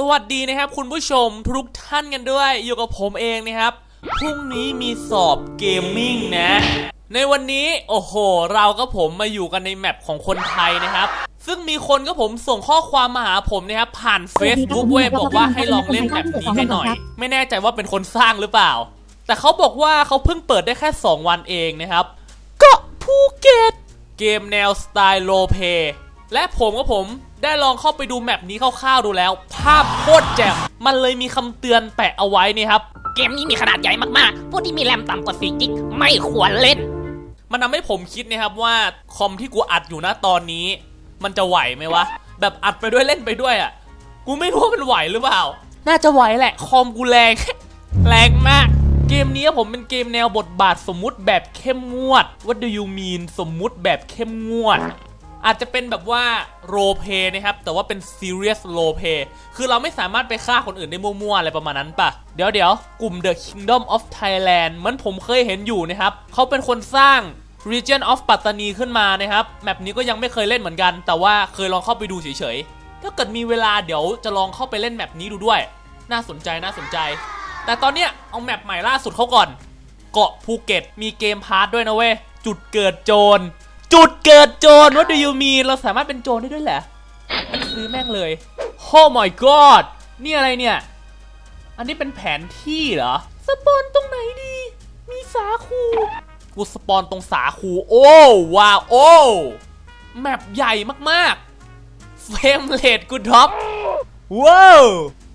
สวัสดีนะครับคุณผู้ชมทุกท่านกันด้วยอยู่กับผมเองนะครับพรุ่งนี้มีสอบเกมมิ่งนะ ในวันนี้โอ้โห เราก็ผมมาอยู่กันในแมปของคนไทยนะครับ ซึ่งมีคนก็ผมส่งข้อความมาหาผมนะครับผ่าน Facebook เว้ยบอกว่าให้ลองเล่นแบบนี้ให้หน่อย ไม่แน่ใจว่าเป็นคนสร้างหรือเปล่า แต่เขาบอกว่าเขาเพิ่งเปิดได้แค่ 2 วันเองนะครับเกาะภูเก็ตเกมแนวสไตล์โลเ y และผมก็ผม ได้ลองเข้าไปดูแมปนี้คร่าวๆดูแล้ว ภาพโคตรแจ่มมันเลยมีคำเตือนแปะเอาไว้นี่ครับ เกมนี้มีขนาดใหญ่มากๆ ผู้ที่มีแรมต่ำกว่า4กิกไม่ควรเล่น มันทำให้ผมคิดนะครับว่าคอมที่กูอัดอยู่นะตอนนี้ มันจะไหวไหมวะ แบบอัดไปด้วยเล่นไปด้วยอะ กูไม่รู้ว่ามันไหวหรือเปล่า น่าจะไหวแหละ คอมกูแรง แรงมาก เกมนี้ผมเป็นเกมแนวบทบาทสมมุติแบบเข้มงวด What do you mean สมมุติแบบเข้มงวด อาจจะเป็นแบบว่าโรเพนะครับแต่ว่าเป็น serious role play คือเราไม่สามารถไปฆ่าคนอื่นได้มั่วๆอะไรประมาณนั้นปะเดี๋ยวเดี๋ยวกลุ่ม The Kingdom of Thailand มือนผมเคยเห็นอยู่นะครับเขาเป็นคนสร้าง Region of ปัตตานีขึ้นมานะครับแมปนี้ก็ยังไม่เคยเล่นเหมือนกัน แต่ว่าเคยลองเข้าไปดูเฉยๆถ้าเกิดมีเวลาเดี๋ยวจะลองเข้าไปเล่นแมปนี้ดูด้วย น่าสนใจน่าสนใจ แต่ตอนเนี้ยเอาแมปใหม่ล่าสุดเขาก่อน เกาะภูเก็ตมีเกมพาร์ทด้วยนะเว้ยจุดเกิดโจร จุดเกิดโจร What do you mean เราสามารถเป็นโจรได้ด้วยเหรออันซื้อแม่งเลย Oh my god นี่อะไรเนี่ย อันนี้เป็นแผนที่เหรอ สปอนตรงไหนดี มีสาคู กูสปอนตรงสาคู โอ้ว้าวโอ้แมปใหญ่มากๆ เฟรมเรทกูดรอปว้าว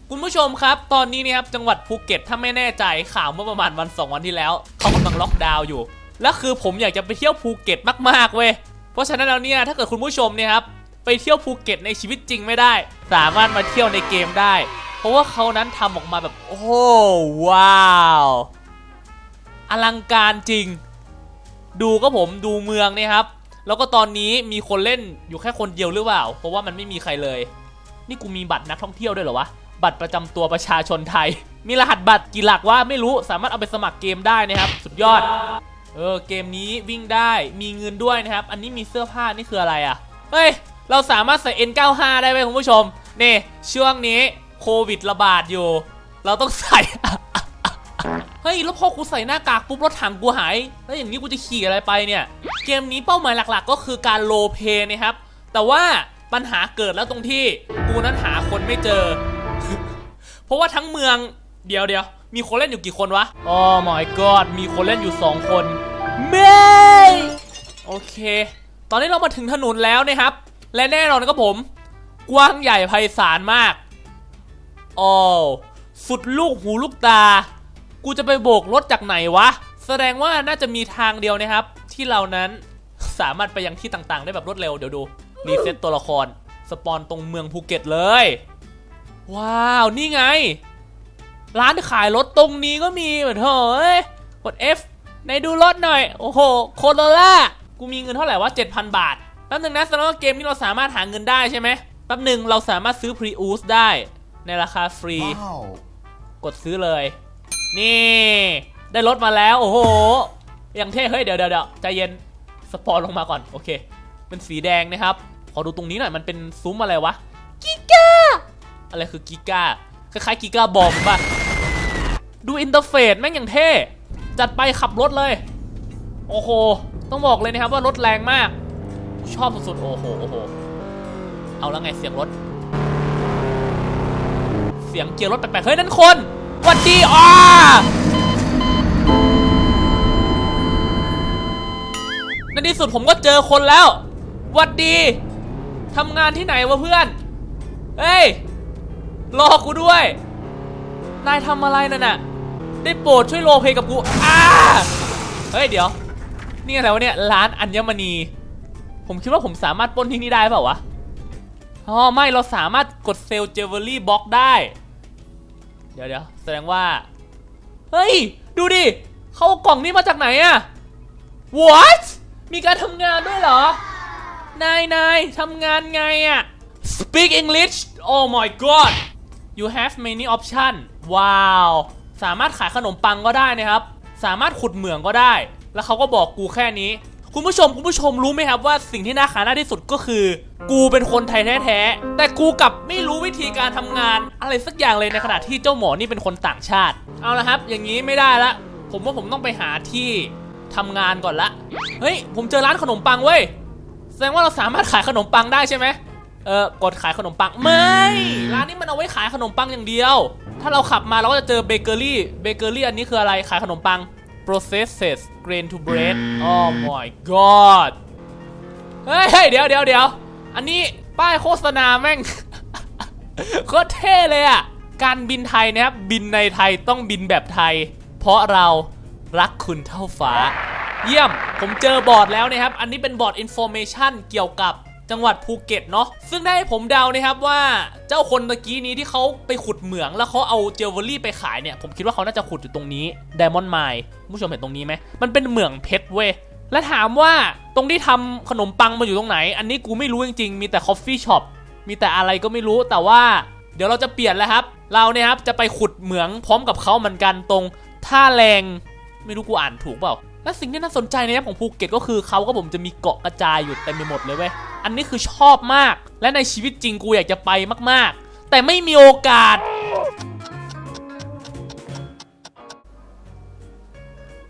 คุณผู้ชมครับ ตอนนี้เนี่ยครับจังหวัดภูเก็ตถ้าไม่แน่ใจข่าวเมื่อประมาณวัน2วันที่แล้ว เขากำลังล็อกดาวน์อยู่ และคือผมอยากจะไปเที่ยวภูเก็ตมากๆเว้ยเพราะฉะนั้นแล้วเนี่ยถ้าเกิดคุณผู้ชมเนี่ยครับไปเที่ยวภูเก็ตในชีวิตจริงไม่ได้ สามารถมาเที่ยวในเกมได้ เพราะว่าเขานั้นทำออกมาแบบโอ้ว้าวอลังการจริง ดูก็ผมดูเมืองเนี่ยครับ แล้วก็ตอนนี้มีคนเล่นอยู่แค่คนเดียวหรือเปล่า เพราะว่ามันไม่มีใครเลย นี่กูมีบัตรนักท่องเที่ยวด้วยเหรอวะบัตรประจำตัวประชาชนไทย มีรหัสบัตรกี่หลักว่าไม่รู้สามารถเอาไปสมัครเกมได้นะครับ สุดยอด เออเกมนี้วิ่งได้มีเงินด้วยนะครับ อันนี้มีเสื้อผ้านี่คืออะไรอะ่ะเฮ้ยเราสามารถใส่ N95 ได้ไหมคุณผู้ชมนี่ช่วงนี้โควิดระบาดอยู่ เราต้องใส่เฮ้ยแล้วพอกูใส่หน้ากากปุ๊บรถถังกูหายแล้วอย่างนี้กูจะขี่อะไรไปเนี่ย เกมนี้เป้าหมายหลักๆ ก็คือการโลเพนะครับ แต่ว่าปัญหาเกิดแล้วตรงที่กูนั้นหาคนไม่เจอ เพราะว่าทั้งเมืองเดี๋ยวเดี๋ยว มีคนเล่นอยู่กี่คนวะอ๋อ my god มีคนเล่นอยู่ 2 คนเมยโอเค ตอนนี้เรามาถึงถนนแล้วนะครับ และแน่นอนนะครับผม กว้างใหญ่ไพศาลมากโอ้สุดลูกหูลูกตา กูจะไปโบกรถจากไหนวะ แสดงว่าน่าจะมีทางเดียวนะครับ ที่เรานั้นสามารถไปยังที่ต่างๆ ได้แบบรวดเร็วเดี๋ยวดูรีเซ็ตตัวละคร สปอนตรงเมืองภูเก็ตเลย ว้าว นี่ไง ร้านขายรถตรงนี้ก็มีเหมือนเถอะเอ้ยกด F ในดูรถหน่อย โอ้โหโคโรล่ากูมีเงินเท่าไหร่วะ7,000 บาทแป๊บนึงนะแสดงว่าเกมนี้เราสามารถหาเงินได้ใช่ไหมแป๊บนึงเราสามารถซื้อพรีอูสได้ ในราคาฟรี Wow. กดซื้อเลย นี่ ได้รถมาแล้ว โอ้โหอย่างเท่เฮ้ยเดี๋ยวเดี๋ยวเดี๋ยวใจเย็นสปอนลงมาก่อนโอเค เป็นสีแดงนะครับขอดูตรงนี้หน่อยมันเป็นซุ้มอะไรวะกิก้าอะไรคือกิก้าคล้ายๆกิก้าบอมป่ะ ดูอินเทอร์เฟซแม่งอย่างเท่ จัดไปขับรถเลย โอ้โห ต้องบอกเลยนะครับว่ารถแรงมาก ชอบสุดๆ โอ้โห โอ้โห เอาแล้วไงเสียงรถ เสียงเกียร์รถแปลกๆ เฮ้ย นั่นคนวัดดีอ่าในที่สุดผมก็เจอคนแล้วหวัดดีทำงานที่ไหนวะเพื่อน เฮ้ย รอกูด้วย นายทำอะไรนั่นน่ะ ได้โปรดช่วยโรลเพกับกูอ้าเฮ้ยเดี๋ยว นี่อะไรวะเนี่ยร้านอัญมณี ผมคิดว่าผมสามารถปล้นที่นี่ได้เปล่าวะอ๋อไม่เราสามารถกดเซลเจเวอรี่บล็อกได้ เดี๋ยวเดี๋ยวแสดงว่า เฮ้ย ดูดิเขากล่องนี้มาจากไหนอะ What มีการทำงานด้วยเหรอ นายนายทำงานไงอะ Speak English Oh my god You have many option ว้าว สามารถขายขนมปังก็ได้นะครับ สามารถขุดเหมืองก็ได้ แล้วเขาก็บอกกูแค่นี้ คุณผู้ชมคุณผู้ชมรู้ไหมครับว่าสิ่งที่น่าขายหน้าที่สุดก็คือ กูเป็นคนไทยแท้ๆแต่กูกลับไม่รู้วิธีการทำงาน อะไรสักอย่างเลยในขณะที่เจ้าหมอนี่เป็นคนต่างชาติ เอาละครับ อย่างนี้ไม่ได้ละผมว่าผมต้องไปหาที่ทำงานก่อนละเฮ้ยผมเจอร้านขนมปังเว้ยแสดงว่าเราสามารถขายขนมปังได้ใช่ไหมเออกดขายขนมปังไม่ ร้านนี้มันเอาไว้ขายขนมปังอย่างเดียว ถ้าเราขับมาเราก็จะเจอเบเกอรี่ เบเกอรี่อันนี้คืออะไร ขายขนมปัง processes grain to bread oh my god เฮ้ยเฮ้ยเดี๋ยวเดี๋ยวเดี๋ยวอันนี้ป้ายโฆษณาแม่งโคตรเท่เลยอะ การบินไทยนะครับ บินในไทยต้องบินแบบไทย เพราะเรารักคุณเท่าฟ้า เยี่ยม ผมเจอบอร์ดแล้วนะครับ อันนี้เป็นบอร์ดอินโฟเมชันเกี่ยวกับ จังหวัดภูเก็ตเนาะซึ่งได้ให้ผมเดานะครับว่าเจ้าคนตะกี้นี้ที่เขาไปขุดเหมืองแล้วเขาเอาเจลเวลรี่ไปขายเนี่ยผมคิดว่าเขาน่าจะขุดอยู่ตรงนี้ Diamond Mine ผู้ชมเห็นตรงนี้ไหมมันเป็นเหมืองเพชรเว้ยและถามว่าตรงที่ทำขนมปังมาอยู่ตรงไหน อันนี้กูไม่รู้จริงๆ มีแต่ Coffee Shop มีแต่อะไรก็ไม่รู้แต่ว่าเดี๋ยวเราจะเปลี่ยนแล้วครับ เราเนี่ยครับจะไปขุดเหมืองพร้อมกับเขาเหมือนกันตรงท่าแรงไม่รู้กูอ่านถูกเปล่า และสิ่งที่น่าสนใจนะครับของภูเก็ตก็คือเขาก็ผมจะมีเกาะกระจายอยู่เต็มไปหมดเลยเว้ย อันนี้คือชอบมาก และในชีวิตจริงกูอยากจะไปมากๆ แต่ไม่มีโอกาส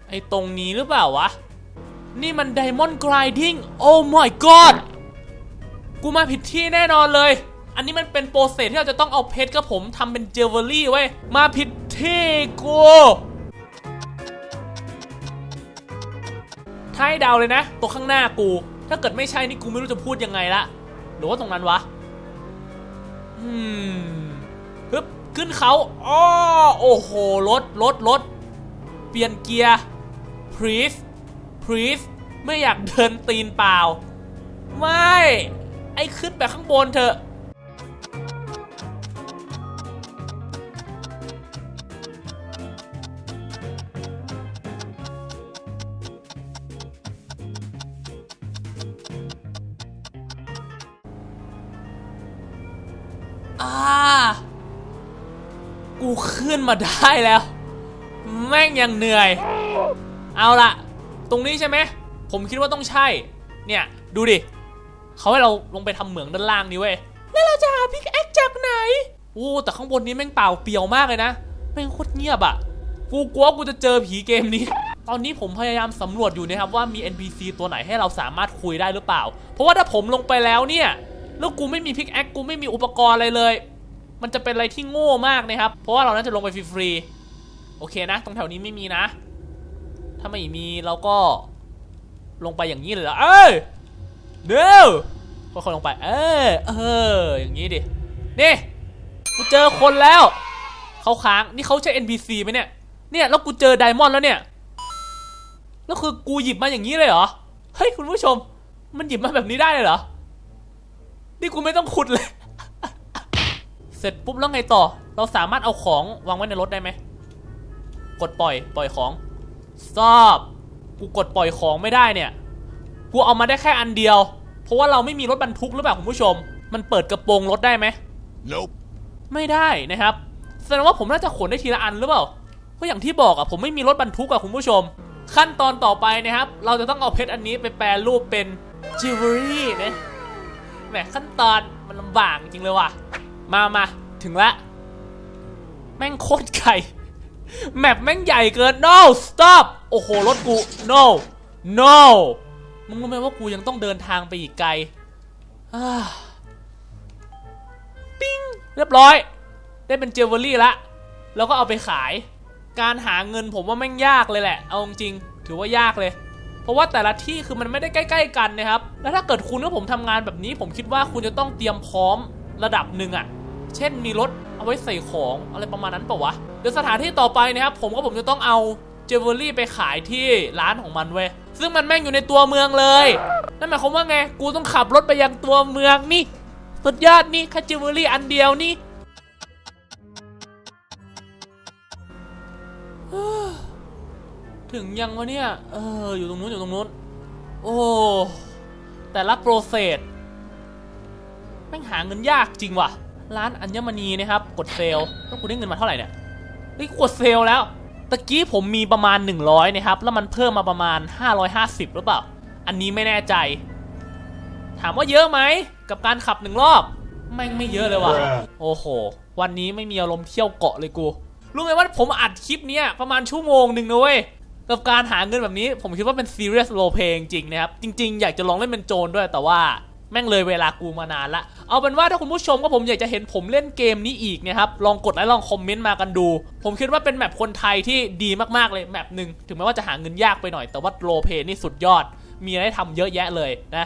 ไอ้ตรงนี้หรือเปล่าวะ นี่มัน Diamond Grinding Oh my god กูมาผิดที่แน่นอนเลย อันนี้มันเป็นโปรเซสที่เราจะต้องเอาเพชรกับผมทำเป็นเจเวลรี่ไว้มาผิดที่กูถ้าให้เดาวเลยนะ ตัวข้างหน้ากู ถ้าเกิดไม่ใช่นี่กูไม่รู้จะพูดยังไงละหรือว่าตรงนั้นวะอืมฮึบขึ้นเขาอ้อโอ้โหรถรถรถเปลี่ยนเกียร์พรีสพรีสไม่อยากเดินตีนเปล่า ไม่ ไอ้ขึ้นแบบข้างบนเถอะ ขึ้นมาได้แล้ว แม่งยังเหนื่อย เอาละตรงนี้ใช่ไหม ผมคิดว่าต้องใช่ เนี่ย ดูดิเขาให้เราลงไปทำเหมืองด้านล่างนี้เว้ย แล้วเราจะหาพิกแอคจากไหน โอ้แต่ข้างบนนี้แม่งเปล่าเปลี่ยวมากเลยนะ แม่งโคตรเงียบอะกูกลัวกูจะเจอผีเกมนี้ ตอนนี้ผมพยายามสำรวจอยู่นะครับว่ามี NPC ตัวไหนให้เราสามารถคุยได้หรือเปล่า เพราะว่าถ้าผมลงไปแล้วเนี่ย แล้วกูไม่มีพิกแอคกูไม่มีอุปกรณ์อะไรเลย มันจะเป็นอะไรที่โง่มากนะครับ เพราะว่าเราน่าจะลงไปฟรีๆ โอเคนะ ตรงแถวนี้ไม่มีนะ ถ้าไม่มีเราก็ลงไปอย่างนี้เลยเหรอเอ้ยเดี๋ยวค่อยๆลงไป เออเออ อย่างนี้ดิ นี่กูเจอคนแล้ว เขาค้าง นี่เขาใช่ NPC ไหมเนี่ย เนี่ย แล้วกูเจอไดมอนด์แล้วเนี่ย แล้วคือกูหยิบมาอย่างนี้เลยเหรอ เฮ้ยคุณผู้ชม มันหยิบมาแบบนี้ได้เลยเหรอ นี่กูไม่ต้องขุดเลย เสร็จปุ๊บแล้วไงต่อ เราสามารถเอาของวางไว้ในรถได้ไหม กดปล่อยปล่อยของ stop กูกดปล่อยของไม่ได้เนี่ย กูเอามาได้แค่อันเดียว เพราะว่าเราไม่มีรถบรรทุกหรือเปล่าคุณผู้ชม มันเปิดกระโปรงรถได้ไหม Nope. ไม่ได้นะครับ แสดงว่าผมน่าจะขนได้ทีละอันหรือเปล่า เพราะอย่างที่บอกอะผมไม่มีรถบรรทุกอะคุณผู้ชม ขั้นตอนต่อไปนะครับ เราจะต้องเอาเพชรอันนี้ไปแปลรูปเป็นจิวเวลรี่นะแหมขั้นตอนมันลำบากจริงเลยว่ะ มามาถึงละ แม่งโคตรไก่แมปแม่งใหญ่เกิน no stop โอ้โห รถกู no no มึงรู้ไหมว่ากูยังต้องเดินทางไปอีกไกลอ่าปิ้งเรียบร้อย ได้เป็นเจเวลรี่ละ แล้วก็เอาไปขาย การหาเงินผมว่าแม่งยากเลยแหละ เอาจริง ถือว่ายากเลย เพราะว่าแต่ละที่คือมันไม่ได้ใกล้ ๆ กันนะครับ แล้วถ้าเกิดคุณกับผมทำงานแบบนี้ ผมคิดว่าคุณจะต้องเตรียมพร้อมระดับหนึ่งอะ เช่นมีรถเอาไว้ใส่ของอะไรประมาณนั้นปะวะเดี๋ยวสถานที่ต่อไปนะครับผมก็ผมจะต้องเอาเจเวลรี่ไปขายที่ร้านของมันเว้ยซึ่งมันแม่งอยู่ในตัวเมืองเลยนั่นหมายความว่าไงกูต้องขับรถไปยังตัวเมืองนี่สุดยอดนี่แค่เจเวลรี่อันเดียวนี่ถึงยังวะเนี่ย เออ อยู่ตรงนู้นอยู่ตรงนู้น โอ้ แต่ละโปรเซสแม่งหาเงินยากจริงว่ะ ร้านอัญมณีนะครับ กดเซลล์แล้วกูได้เงินมาเท่าไหร่เนี่ยนี่กดเซลล์แล้วตะกี้ผมมีประมาณ 100นะครับ แล้วมันเพิ่มมาประมาณ 550 หรือเปล่า อันนี้ไม่แน่ใจ ถามว่าเยอะไหมกับการขับหนึ่งรอบแม่งไม่เยอะเลยว่ะ โอ้โห วันนี้ไม่มีอารมณ์เที่ยวเกาะเลยกู รู้ไหมว่าผมอัดคลิปเนี้ยประมาณชั่วโมงหนึ่งนะเว้ย กับการหาเงินแบบนี้ผมคิดว่าเป็น serious role play จริงๆนะครับ จริง ๆ อยากจะลองเล่นเป็นโจรด้วยแต่ว่า แม่งเลยเวลากูมานานละเอาเป็นว่าถ้าคุณผู้ชมก็ผมอยากจะเห็นผมเล่นเกมนี้อีกเนะครับลองกดไลค์ลองคอมเมนต์มากันดู ผมคิดว่าเป็นแมปคนไทยที่ดีมากๆเลยแมปหนึ่งถึงแม้ว่าจะหาเงินยากไปหน่อย แต่ว่าโรลเพนี่สุดยอด มีอะไรทำเยอะแยะเลยนะ